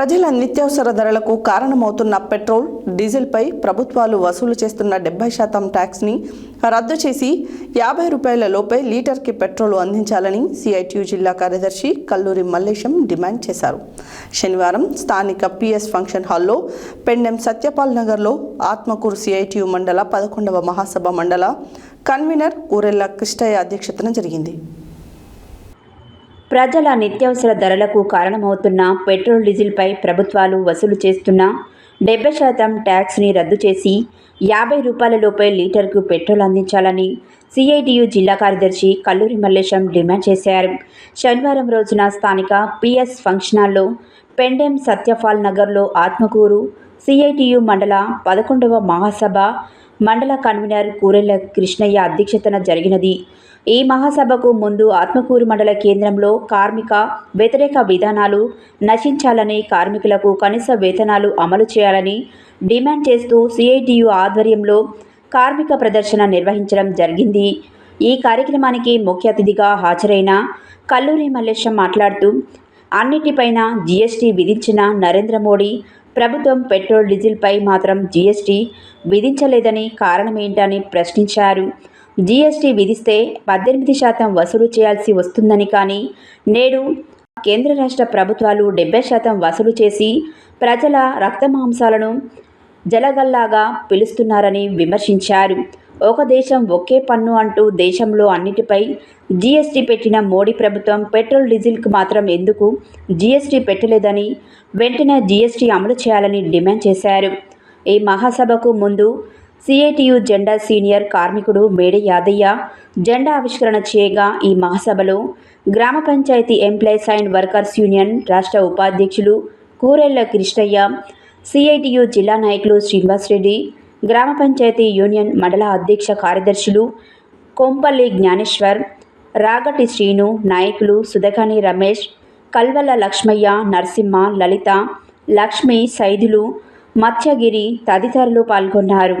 ప్రజల నిత్యావసర ధరలకు కారణమవుతున్న పెట్రోల్ డీజిల్పై ప్రభుత్వాలు వసూలు చేస్తున్న డెబ్బై శాతం ట్యాక్స్ని రద్దు చేసి యాభై రూపాయల లోపే లీటర్కి పెట్రోల్ అందించాలని సిఐటియు జిల్లా కార్యదర్శి కల్లూరి మల్లేశం డిమాండ్ చేశారు. శనివారం స్థానిక పిఎస్ ఫంక్షన్ హాల్లో పెండెం సత్యపాల్ నగర్లో ఆత్మకూరు సిఐటియు మండల పదకొండవ మహాసభ మండల కన్వీనర్ ఊరెల్ల కృష్ణయ్య అధ్యక్షతన జరిగింది. ప్రజల నిత్యావసర ధరలకు కారణమవుతున్న పెట్రోల్ డీజిల్పై ప్రభుత్వాలు వసూలు చేస్తున్న డెబ్బై శాతం ట్యాక్స్ని రద్దు చేసి యాభై రూపాయల లోపే లీటర్కు పెట్రోల్ అందించాలని సిఐటియు జిల్లా కార్యదర్శి కల్లూరి మల్లేశం డిమాండ్ చేశారు. శనివారం రోజున స్థానిక పిఎస్ ఫంక్షన్ హాల్లో పెండెం సత్యఫాల్ నగర్లో ఆత్మకూరు సిఐటియు మండల పదకొండవ మహాసభ మండల కన్వీనర్ కూరెళ్ళ కృష్ణయ్య అధ్యక్షతన జరిగినది. ఈ మహాసభకు ముందు ఆత్మకూరు మండల కేంద్రంలో కార్మిక వ్యతిరేక విధానాలు నశించాలని కార్మికులకు కనీస వేతనాలు అమలు చేయాలని డిమాండ్ చేస్తూ సిఐటియు ఆధ్వర్యంలో కార్మిక ప్రదర్శన నిర్వహించడం జరిగింది. ఈ కార్యక్రమానికి ముఖ్య అతిథిగా హాజరైన కల్లూరి మల్లేశం మాట్లాడుతూ అన్నిటిపైన జీఎస్టీ విధించిన నరేంద్ర మోడీ ప్రభుత్వం పెట్రోల్ డీజిల్పై మాత్రం జీఎస్టీ విధించలేదని కారణమేంటని ప్రశ్నించారు. జీఎస్టీ విధిస్తే పద్దెనిమిది శాతం వసూలు చేయాల్సి వస్తుందని కానీ నేడు కేంద్ర రాష్ట్ర ప్రభుత్వాలు డెబ్బై శాతం వసూలు చేసి ప్రజల రక్తమాంసాలను జలగల్లాగా పిలుస్తున్నారని విమర్శించారు. ఒక దేశం ఒకే పన్ను అంటూ దేశంలో అన్నిటిపై జీఎస్టీ పెట్టిన మోడీ ప్రభుత్వం పెట్రోల్ డీజిల్కు మాత్రం ఎందుకు జీఎస్టీ పెట్టలేదని వెంటనే జీఎస్టీ అమలు చేయాలని డిమాండ్ చేశారు. ఈ మహాసభకు ముందు సిఐటియు జెండా సీనియర్ కార్మికుడు మేడి యాదయ్య జెండా ఆవిష్కరణ చేయగా ఈ మహాసభలో గ్రామ panchayat employees and workers union రాష్ట్ర ఉపాధ్యక్షులు కూరెళ్ళ కృష్ణయ్య సిఐటియు జిల్లా నాయకులు శ్రీనివాసరెడ్డి గ్రామ పంచాయతీ యూనియన్ మండల అధ్యక్ష కార్యదర్శులు కొంపల్లి జ్ఞానేశ్వర్ రాగటి శ్రీను నాయకులు సుధకాని రమేష్ కల్వల లక్ష్మయ్య నరసింహ లలిత లక్ష్మి సైదులు మత్స్యగిరి తదితరులు పాల్గొన్నారు.